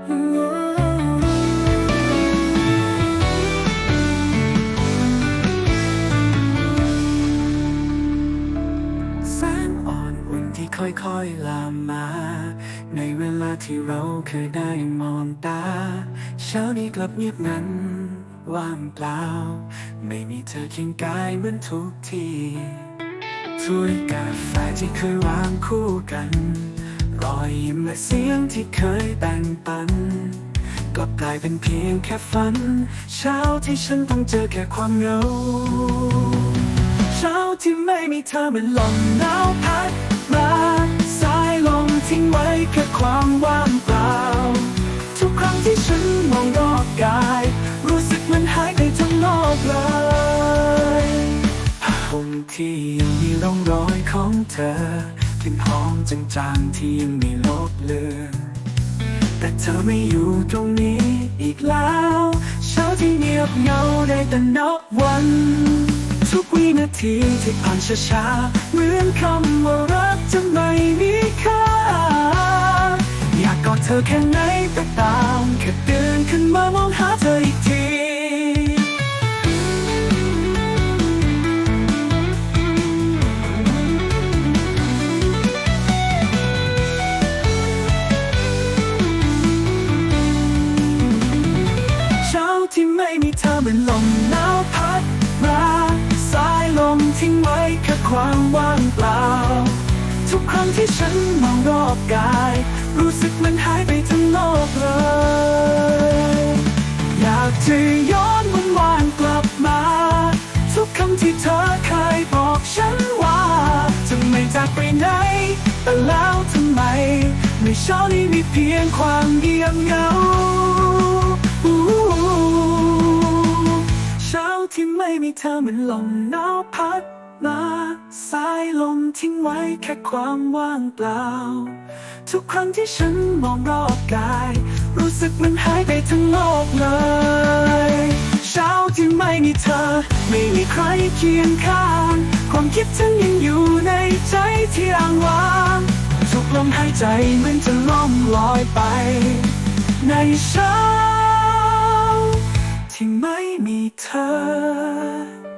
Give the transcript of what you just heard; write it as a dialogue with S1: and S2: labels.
S1: แสงอ่อนอุ่นที่ค่อยๆลามมา ในเวลาที่เราเคยได้มองตา เช้านี้กลับเงียบงันว่างเปล่า ไม่มีเธอเคียงกายเหมือนทุกทีถ้วยกาแฟที่เคยวางคู่กัน รอยยิ้มและเสียงที่เคยแบ่งปัน กลับกลายเป็นเพียงแค่ฝัน เช้าที่ฉันต้องเจอแค่ความเหงา เช้าที่ไม่มีเธอเหมันลมหนาวพัดมาสายลมทิ้งไว้แค่ความว่างเปล่า ทุกครั้งที่ฉันมองรอบกาย รู้สึกมันหายไปทั้งโลกเลยผ้าห่มที่ยังมีร่องรอยของเธอ กลิ่นหอมจางๆที่ยังไม่ลบเลือนแต่เธอไม่อยู่ตรงนี้อีกแล้ว เช้าที่เงียบเงาได้แต่นับวัน ทุกวินาทีที่ผ่านช้าๆเหมือนคำว่ารักจะไม่มีค่า อยากกอดเธอแค่ไหนก็ตามแค่ตื่นขึ้นมามองหาเธออีกที ม่มีเธอเหมือนลมหนาวพัดมาสายลมทิ้งไว้แค่ความว่างเปล่า ทุกครั้งที่ฉันมองรอบกาย รู้สึกมันหายไปทั้งโลกเลย อยากจะย้อนวันวานกลับมา ทุกคำที่เธอเคยบอกฉันว่า จะไม่จากไปไหน แต่แล้วทำไมในเช้านี้มีเพียงความเงียบเหงา ที่ไม่มีเธอเหมือนลมหนาวพัดมาสายลมทิ้งไว้แค่ความว่างเปล่า ทุกครั้งที่ฉันมองรอบกาย รู้สึกมันหายไปทั้งโลกเลย เช้าที่ไม่มีเธอ ไม่มีใครเคียงข้าง ความคิดถึงยังอยู่ในใจที่อ้างว้างทุกลมหายใจเหมือนจะล่องลอยไป ในเช้า ไม่มีเธอ